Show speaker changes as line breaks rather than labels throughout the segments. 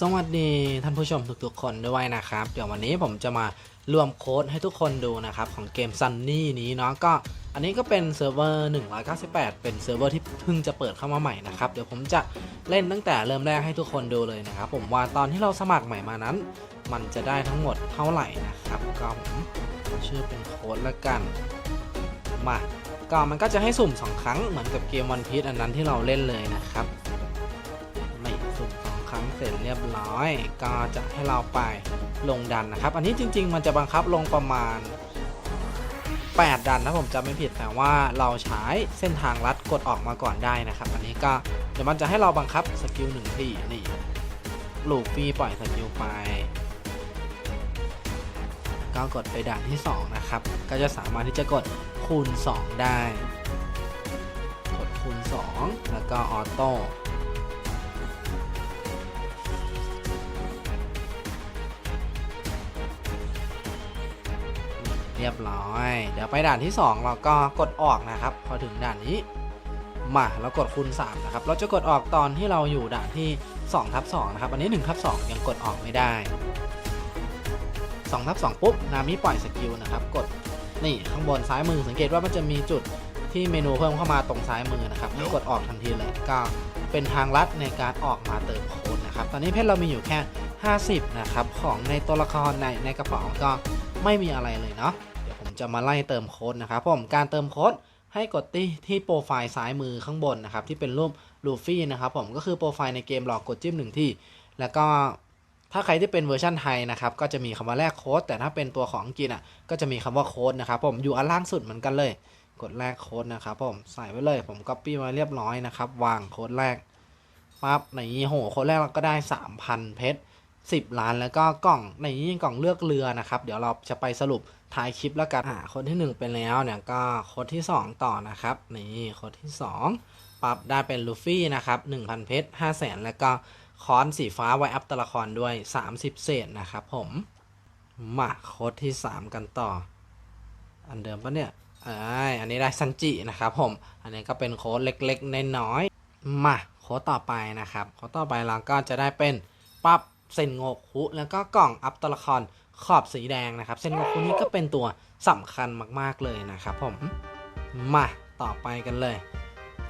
สวัสดีท่านผู้ชมทุกๆคนด้วยนะครับ เดี๋ยววันนี้ผมจะมารวมโค้ดให้ทุกคนดูนะครับของเกม Sunny นี้เนาะก็อันนี้ก็เป็นเซิร์ฟเวอร์198 เป็นเซิร์ฟเวอร์ที่เพิ่งจะเปิดเข้ามาใหม่นะครับ เดี๋ยวผมจะเล่นตั้งแต่เริ่มแรกให้ทุกคนดูเลยนะครับ ผมว่าตอนที่เราสมัครใหม่มานั้น มันจะได้ทั้งหมดเท่าไหร่นะครับ ก็ผมชื่อเป็นโค้ดละกัน มาก็มันก็จะให้สุ่ม 2 ครั้งเหมือนกับเกมวันพี e อันนั้นที่เราเล่นเลยนะครับ เสร็จเรียบร้อย ก็จะให้เราไปลงดันนะครับ อันนี้จริง ๆ มันจะบังคับลงประมาณ 8 ดันนะผมจำไม่ผิดแต่ว่าเราใช้เส้นทางลัดกดออกมาก่อนได้นะครับ อันนี้ก็เดี๋ยวมันจะให้เราบังคับสกิลหนึ่งที่นี่ลูฟี่ปล่อยสกิลไปก็กดไปด่านที่ 2 นะครับ ก็จะสามารถที่จะกดคูณ 2 ได้ กดคูณ 2 แล้วก็ออโต้ เรียบร้อย เดี๋ยวไปด่านที่ 2 เราก็กดออกนะครับ พอถึงด่านนี้มาแล้วกดคูณ3นะครับ เราจะกดออกตอนที่เราอยู่ด่านที่2ทับ2นะครับ อันนี้1ทับ2ยังกดออกไม่ได้2ทับ2ปุ๊บ นามิปล่อยสกิลนะครับ กดนี่ข้างบนซ้ายมือสังเกตว่ามันจะมีจุดที่เมนูเพิ่มเข้ามาตรงซ้ายมือนะครับให้กดออกทันทีเลยก็เป็นทางลัดในการออกมาเติมโค้ดนะครับ ตอนนี้เพชรเรามีอยู่แค่ 50 นะครับ ของในตัวละครในในกระเป๋าก็ ไม่มีอะไรเลยเนาะเดี๋ยวผมจะมาไล่เติมโค้ดนะครับผมการเติมโค้ดให้กดที่ที่โปรไฟล์ซ้ายมือข้างบนนะครับที่เป็นรูปลูฟี่นะครับผมก็คือโปรไฟล์ในเกมหลอกกดจิ้มหนึ่งที่ แล้วก็ถ้าใครที่เป็นเวอร์ชันไทยนะครับก็จะมีคำว่าแลกโค้ดแต่ถ้าเป็นตัวของอังกฤษอะก็จะมีคำว่าโค้ดนะครับผมอยู่อันล่างสุดเหมือนกันเลย กดแลกโค้ดนะครับผมใส่ไว้เลยผมก๊อปปี้มาเรียบร้อยนะครับวางโค้ดแรกปั๊บในนี้โหโค้ดแรกเราก็ได้ 3,000 เพชร 10 ล้านแล้วก็กล่องในนี้กล่องเลือกเรือนะครับ เดี๋ยวเราจะไปสรุปท้ายคลิปแล้วกันอ่าคนที่1เป็นแล้วเนี่ยก็โค้ดที่ 2 ต่อนะครับนี่โค้ดที่ 2 ปรับได้เป็นลูฟี่นะครับ1,000 เพชร5แสนแล้วก็คอนสีฟ้าไว้อัพตัวละครด้วย 30 เศษนะครับผมมาโค้ดที่ 3 กันต่อ อันเดิมปะเนี่ยอ่าอันนี้ได้ซันจินะครับผม อันนี้ก็เป็นโค้ดเล็กๆน้อยๆมาโค้ดต่อไปนะครับ โค้ดต่อไปเราก็จะได้เป็นปรับ เซนโงคุแล้วก็กล่องอัพตัวละครขอบสีแดงนะครับเซนโงคุนี่ก็เป็นตัวสำคัญมากๆเลยนะครับผมมาต่อไปกันเลย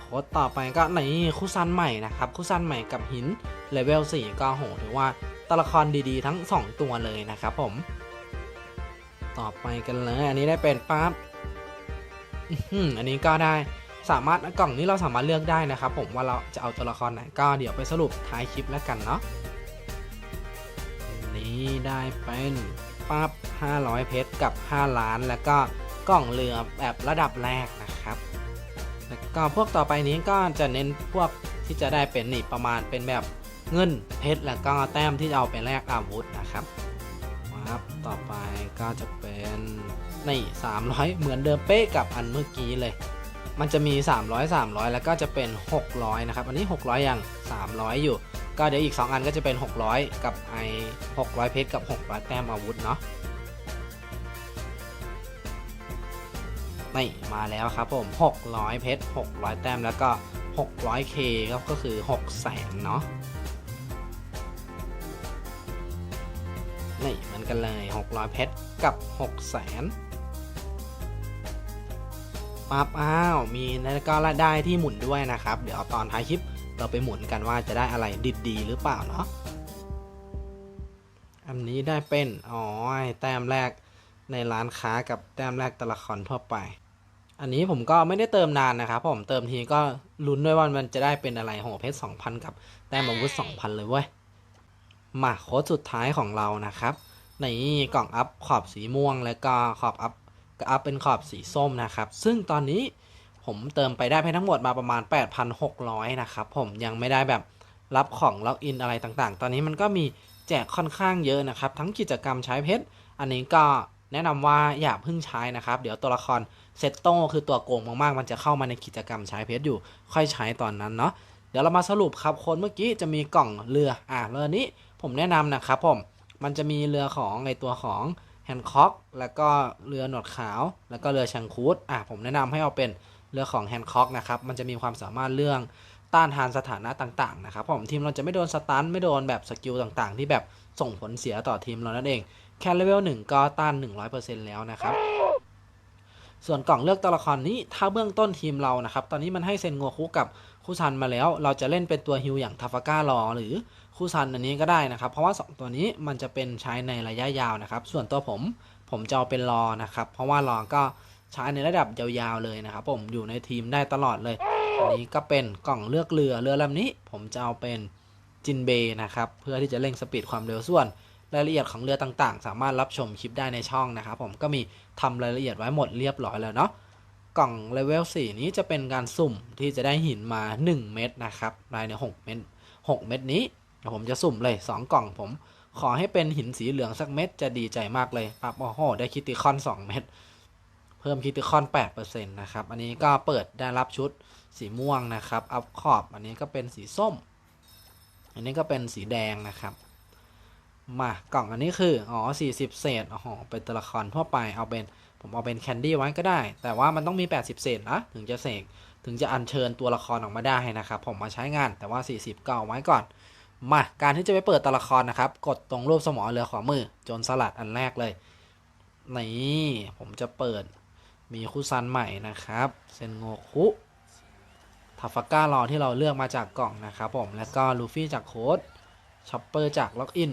โค้ดต่อไปก็นี่คู่ซันใหม่นะครับคู่ซันใหม่กับหินเลเวล4ก็โหถือว่าตัวละครดีๆ ทั้ง 2 ตัวเลยนะครับผม ต่อไปกันเลย อันนี้ได้เป็นปั๊บอื้อหืออันนี้ก็ได้สามารถกล่องนี้เราสามารถเลือกได้นะครับ ผมว่าเราจะเอาตัวละครไหนก็เดี๋ยวไปสรุปท้ายคลิปแล้วกันเนาะ นี่ได้เป็นปั๊บ500 เพชรกับ 5 ล้าน แล้วก็กล่องเรือแบบระดับแรกนะครับ แล้วก็พวกต่อไปนี้ก็จะเน้นพวกที่จะได้เป็นนี่ประมาณเป็นแบบเงินเพชรแล้วก็แต้มที่จะเอาไปแลกอาวุธนะครับครับต่อไปก็จะเป็นนี่300 เหมือนเดิมเป๊ะกับอันเมื่อกี้เลย มันจะมี 300 300 แล้วก็จะเป็น 600 นะครับ อันนี้ 600อย่าง300 อยู่ ก็เดี๋ยวอีก 2 อันก็จะเป็น 600 กับไอ600 เพชรกับ 600 แต้มอาวุธเนาะนี่มาแล้วครับผม 600 เพชร 600 แต้มแล้วก็ 600k ครับก็คือ6แสนเนาะนี่มือนกันเลย 600 เพชร กับ6แสนปั๊บอ้าว มีแล้วก็ได้ที่หมุนด้วยนะครับ เดี๋ยวตอนท้ายคลิป เราไปหมุนกันว่าจะได้อะไรดีๆหรือเปล่าเนาะอันนี้ได้เป็นอ๋อแต้มแรกในร้านค้ากับแต้มแรกตัวละครทั่วไป อันนี้ผมก็ไม่ได้เติมนานนะครับผมเติมทีก็ลุ้นด้วยว่ามันจะได้เป็นอะไรโหเพชร2,000 กับแต้มอาวุธ2,000 เลยเว้ยมาโค้ดสุดท้ายของเรานะครับในกล่องอัพขอบสีม่วง แล้วก็ขอบอัพก็อัพเป็นขอบสีส้มนะครับ ซึ่งตอนนี้ ผมเติมไปได้ไปทั้งหมดมาประมาณ 8,600 นะครับผมยังไม่ได้แบบรับของล็อกอินอะไรต่างๆ ตอนนี้มันก็มีแจกค่อนข้างเยอะนะครับ ทั้งกิจกรรมใช้เพชร อันนี้ก็แนะนำว่าอย่าเพิ่งใช้นะครับ เดี๋ยวตัวละครเซตโต้คือตัวโกงมากๆ มันจะเข้ามาในกิจกรรมใช้เพชรอยู่ ค่อยใช้ตอนนั้นเนาะ เดี๋ยวเรามาสรุปครับคนเมื่อกี้จะมีกล่องเรือ อ่าเรือนี้ผมแนะนำนะครับผม มันจะมีเรือของในตัวของแฮนค็อก แล้วก็เรือหนวดขาว แล้วก็เรือชังคูดอ่าผมแนะนำให้เอาเป็น เรือของแฮนค็อกนะครับมันจะมีความสามารถเรื่องต้านทานสถานะต่างๆนะครับผมทีมเราจะไม่โดนสตันไม่โดนแบบสกิลต่างๆ ที่แบบส่งผลเสียต่อทีมเรานั่นเอง แค่เลเวล1ก็ต้าน 100%แล้วนะครับ ส่วนกล่องเลือกตัวละครนี้ถ้าเบื้องต้นทีมเรานะครับ ตอนนี้มันให้เซนโงคุกับคูซันมาแล้ว เราจะเล่นเป็นตัวฮิวอย่างทาฟาก้ารอหรือคูซันอันนี้ก็ได้นะครับ เพราะว่า 2 ตัวนี้มันจะเป็นใช้ในระยะยาวนะครับ ส่วนตัวผมผมจะเอาเป็นรอนะครับ เพราะว่ารอก็ ใช้ในระดับยาวๆเลยนะครับผมอยู่ในทีมได้ตลอดเลย อันนี้ก็เป็นกล่องเลือกเรือเรือลำนี้ ผมจะเอาเป็นจินเบนะครับเพื่อที่จะเร่งสปีดความเร็วส่วนรายละเอียดของเรือต่างๆ สามารถรับชมคลิปได้ในช่องนะครับผมก็มีทำรายละเอียดไว้หมดเรียบร้อยแล้วเนาะกล่องเลเวล4นี้จะเป็นการสุ่มที่จะได้หินมา 1 เม็ดนะครับภายใน 6 เม็ด6เม็ดนี้ผมจะสุ่มเลย 2 กล่องผม ขอให้เป็นหินสีเหลืองสักเม็ดจะดีใจมากเลยปับโอ้โห ได้คิติคอน 2 เม็ด พิ่มคิติคอน8%นะครับ อันนี้ก็เปิดได้รับชุดสีม่วงนะครับ อัพขอบ อันนี้ก็เป็นสีส้ม อันนี้ก็เป็นสีแดงนะครับ มากล่องอันนี้คือ อ๋อ 40 เศษอ๋อเป็นตัวละครทั่วไป เอาเป็น ผมเอาเป็นแคนดี้ไว้ก็ได้ แต่ว่ามันต้องมี 80 เศษนะ ถึงจะเสก ถึงจะอัญเชิญตัวละครออกมาได้นะครับ ผมมาใช้งาน แต่ว่า 40ก็เอาไว้ก่อน มา การที่จะไปเปิดตัวละครนะครับ กดตรงรูปสมอเรือขวามือ จนสลัดอันแรกเลย นี่ ผมจะเปิด มีคุซันใหม่นะครับ เซนโงคุทาฟาก้ารอที่เราเลือกมาจากกล่องนะครับผม แล้วก็ลูฟี่จากโค้ดชอปเปอร์จากล็อกอิน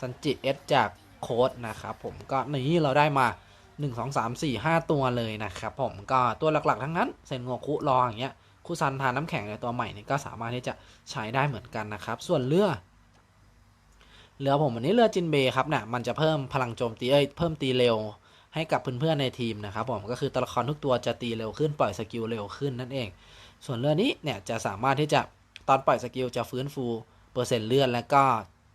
ซันจิเอสจากโค้ดนะครับผมก็นี่เราได้มา 1 2 3 4 5 ตัวเลยนะครับผมก็ตัวหลักๆ ทั้งนั้น เซนโงคุรออย่างเงี้ยคุซันทานน้ำแข็งในตัวใหม่นี่ก็สามารถที่จะใช้ได้เหมือนกันนะครับ ส่วนเรือเรือผมวันนี้เรือจินเบย์ครับเนี่ยมันจะเพิ่มพลังโจมตีเอ้ยเพิ่มตีเร็ว ให้กับเพื่อนๆในทีมนะครับผมก็คือตัวละครทุกตัวจะตีเร็วขึ้นปล่อยสกิลเร็วขึ้นนั่นเอง ส่วนเรือนี้เนี่ยจะสามารถที่จะตอนปล่อยสกิลจะฟื้นฟูเปอร์เซ็นต์เลือดและก็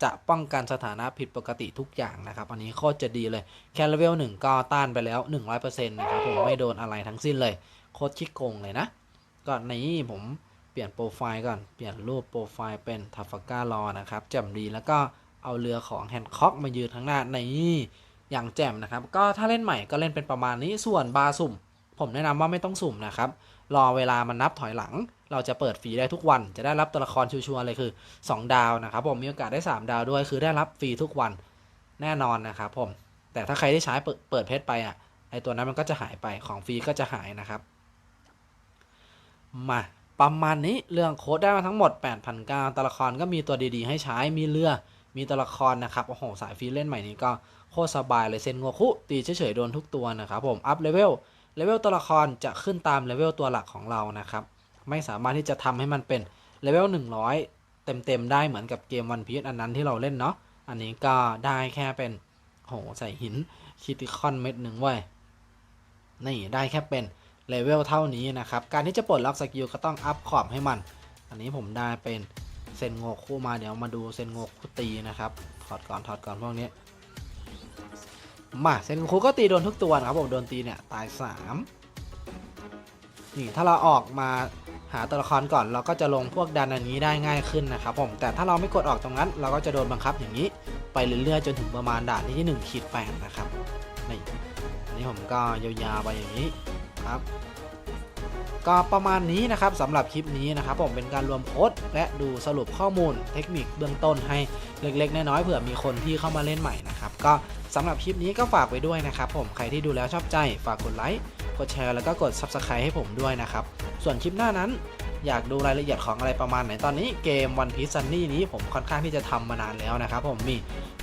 จะป้องกันสถานะผิดปกติทุกอย่างนะครับ อันนี้โคตรจะดีเลย แค่เลเวลหนึ่งก็ต้านไปแล้ว 100%นะครับผมไม่โดนอะไรทั้งสิ้นเลย โคตรชิคโกงเลยนะ ก็นี้ผมเปลี่ยนโปรไฟล์ก่อน เปลี่ยนรูปโปรไฟล์เป็นทาฟาก้ารอนะครับจ่มดีแล้วก็เอาเรือของแฮนค็อกมายืนข้างหน้าใน อย่างแจ่มนะครับ ก็ถ้าเล่นใหม่ก็เล่นเป็นประมาณนี้ส่วนบาร์สุ่ม ผมแนะนำว่าไม่ต้องสุ่มนะครับ รอเวลามันนับถอยหลัง เราจะเปิดฟรีได้ทุกวัน จะได้รับตัวละครชัวร์เลยคือ 2 ดาวนะครับ ผมมีโอกาสได้ 3 ดาวด้วย คือได้รับฟรีทุกวันแน่นอนนะครับผมแต่ถ้าใครที่ใช้เปิดเปิดเพชรไปอะไอตัวนั้นมันก็จะหายไปของฟรีก็จะหายนะครับ มาประมาณนี้เรื่องโค้ดได้มาทั้งหมด 8,900ตัวละครก็มีตัวดีๆ ให้ใช้มีเรือ มีตัวละครนะครับ โอ้โห สายฟรีเล่นใหม่นี้ก็โคตรสบายเลยเซนโงคุตีเฉยๆโดนทุกตัวนะครับผม อัพเลเวล เลเวลตัวละครจะขึ้นตามเลเวลตัวหลักของเรานะครับ ไม่สามารถที่จะทำให้มันเป็นเลเวล100 เต็มๆได้เหมือนกับเกมวันพี e อันนั้นที่เราเล่นเนาะ อันนี้ก็ได้แค่เป็นโหใส่หินคิติคอนเม็ดหนึ่งไว้ยนี่ได้แค่เป็นเลเวลเท่านี้นะครับ การที่จะปลดล็อกสกิลก็ต้องอัพขอบให้มัน อันนี้ผมได้เป็น เซนโงคุมาเดี๋ยวมาดูเซนโงคุตีนะครับถอดก่อนถอดก่อนพวกนี้มาเซนโงคุก็ตีโดนทุกตัวนะครับผมโดนตีเนี่ยตาย3นี่ถ้าเราออกมาหาตัวละครก่อนเราก็จะลงพวกดันอันนี้ได้ง่ายขึ้นนะครับผมแต่ถ้าเราไม่กดออกตรงนั้น เราก็จะโดนบังคับอย่างนี้ ไปเรื่อยๆจนถึงประมาณด่านที่1ขีดแปดนะครับนี่อันนี้ผมก็ยาวๆไปอย่างนี้ครับ ก็ประมาณนี้นะครับสำหรับคลิปนี้นะครับผมเป็นการรวมโค้ดและดูสรุปข้อมูลเทคนิคเบื้องต้นให้เล็กๆ น้อยๆเผื่อมีคนที่เข้ามาเล่นใหม่นะครับก็สำหรับคลิปนี้ก็ฝากไว้ด้วยนะครับผมใครที่ดูแล้วชอบใจฝากกดไลค์กดแชร์แล้วก็กด Subscribe ให้ผมด้วยนะครับส่วนคลิปหน้านั้นอยากดูรายละเอียดของอะไรประมาณไหนตอนนี้เกม One Piece Sunny นี้ผมค่อนข้างที่จะทำมานานแล้วนะครับผมมี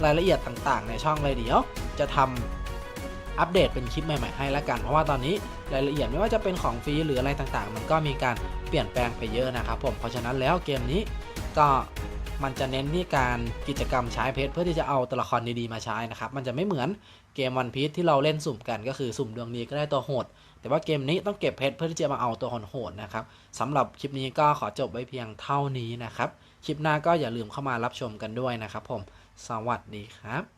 รายละเอียดต่างๆ ในช่องเลยเดี๋ยว จะทำ อัปเดตเป็นคลิปใหม่ๆให้แล้วกัน เพราะว่าตอนนี้รายละเอียดไม่ว่าจะเป็นของฟรีหรืออะไรต่างๆ มันก็มีการเปลี่ยนแปลงไปเยอะนะครับผม เพราะฉะนั้นแล้วเกมนี้ก็มันจะเน้นที่การกิจกรรมใช้เพชรเพื่อที่จะเอาตัวละครดีๆมาใช้นะครับ มันจะไม่เหมือนเกมวันพีชที่เราเล่นสุ่มกันก็คือสุ่มดวงดีก็ได้ตัวโหด แต่ว่าเกมนี้ต้องเก็บเพชรเพื่อที่จะมาเอาตัวโหดๆนะครับสำหรับคลิปนี้ก็ขอจบไว้เพียงเท่านี้นะครับ คลิปหน้าก็อย่าลืมเข้ามารับชมกันด้วยนะครับผม สวัสดีครับ